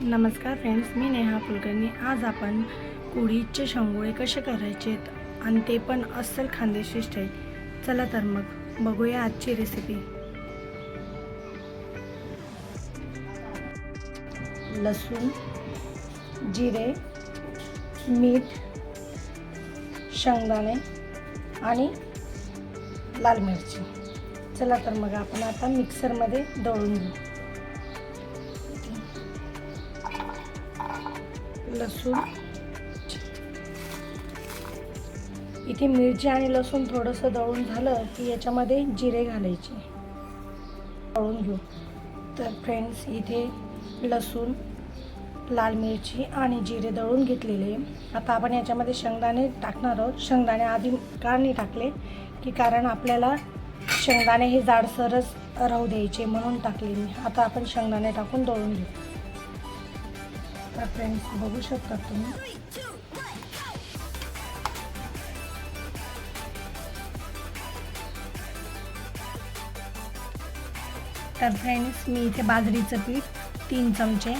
नमस्कार फ्रेंड्स मी नेहा कुलकर्णी आज आपण कुडीचे शंगोळे कसे करायचे आहेत आणि ते पण अस्सल खानदेशी स्टाईल चला तर मग बघूया आजची रेसिपी लसूण जिरे मीठ शेंगदाणे आणि लाल मिरची. चला तर मग आपण आता मिक्सरमध्ये दळून घेऊ. लसूण. इथे मिरची आणि लसूण थोडंसं दळून झालं की याच्यामध्ये जिरे घालायचे. दळून घेऊ. तर फ्रेंड्स इथे लसूण लाल मिरची आणि जिरे दळून घेतलेले. आता आपण याच्यामध्ये शेंगदाणे टाकणार आहोत. शेंगदाणे आधी का नाही टाकले? की कारण आपल्याला शेंगदाणे हे जाडसरच राहू द्यायचे म्हणून टाकले मी आता आपण शेंगदाणे टाकून दळून घेऊ. तर फ्रेंड्स बघू शकता तुम्ही. तर फ्रेंड्स मी इथे बाजरीचं पीठ तीन चमचे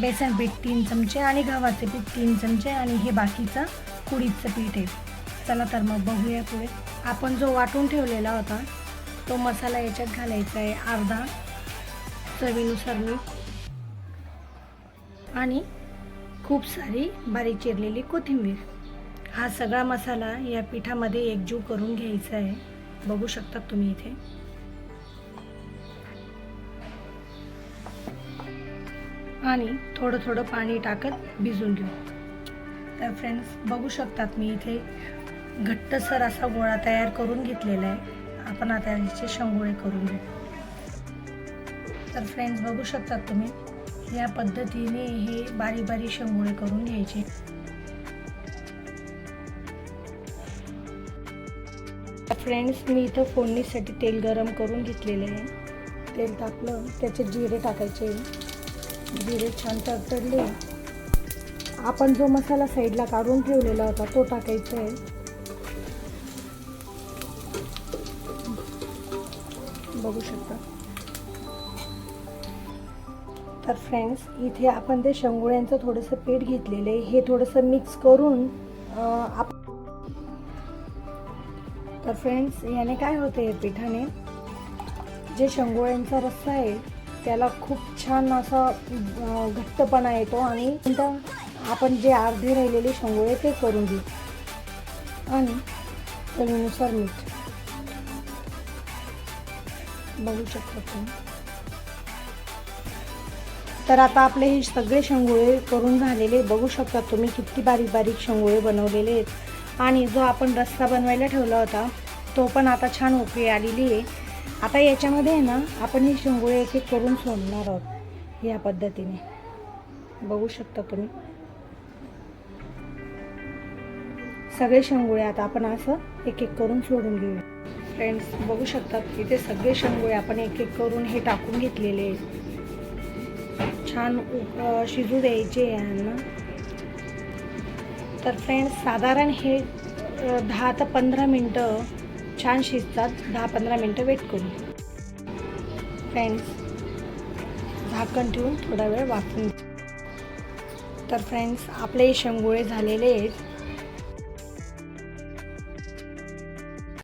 बेसन पीठ तीन चमचे आणि गव्हाचे पीठ तीन चमचे आणि हे बाकीचं कुडीचं पीठ आहे. चला तर मग बघूया पुढे. आपण जो वाटून ठेवलेला होता तो मसाला याच्यात घालायचा आहे अर्धा चवीनुसार मीठ. आणि खूप सारी बारीक चिरलेली कोथिंबीर. हा सगळा मसाला या पिठामध्ये एकजीव करून घ्यायचा आहे. बघू शकता तुम्ही इथे. आणि थोडं थोडं पाणी टाकत भिजून घेऊ. तर फ्रेंड्स बघू शकतात मी इथे घट्टसर असा गोळा तयार करून घेतलेला आहे. आपण आता याचे शंगोळे करून घेऊ. तर फ्रेंड्स बघू शकतात तुम्ही या पद्धतीने हे बारीक बारीक शेंगोळे करून घ्यायचे. फ्रेंड्स मी इथं फोडणीसाठी तेल गरम करून घेतलेले आहे. तेल टाकलं त्याचे जिरे टाकायचे. जिरे छान तडतडले. आपण जो मसाला साईडला काढून ठेवलेला होता तो टाकायचा आहे. बघू शकता. तर फ्रेंड्स इथे आपण ते शेंगोळ्यांचं थोडंसं पीठ घेतलेलं आहे. हे थोडंसं मिक्स करून आप तर फ्रेंड्स याने काय होतं आहे पिठाने? जे शेंगोळ्यांचा रस्सा आहे त्याला खूप छान असा घट्टपणा येतो आणि नंतर आपण जे अर्धे राहिलेले शेंगोळे ते करून घेऊ. आणि चवीनुसार मीठ. बघू शकता तुम्ही. तर आता आपले हे सगळे शेंगोळे करून झालेले बघू शकता तुम्ही किती बारीक बारीक शेंगोळे बनवलेले आहेत. आणि जो आपण रस्सा बनवायला ठेवला होता तो पण आता छान उकळी आलेली आहे. आता याच्यामध्ये आहे ना आपण हे शेंगोळे एक एक करून सोडणार आहोत या पद्धतीने. बघू शकता तुम्ही. सगळे शेंगोळे आता आपण असं एक एक करून सोडून घेऊया. फ्रेंड्स बघू शकतात इथे सगळे शेंगोळे आपण एक एक करून हे टाकून घेतलेले आहेत. छान शिजू द्यायचे यांना. तर फ्रेंड्स साधारण हे दहा ते पंधरा मिनटं छान शिजतात. दहा पंधरा मिनटं वेट करू. फ्रेंड्स झाकण ठेवून थोडा वेळ वाफून तर फ्रेंड्स आपले हे शेंगोळे झालेले आहेत.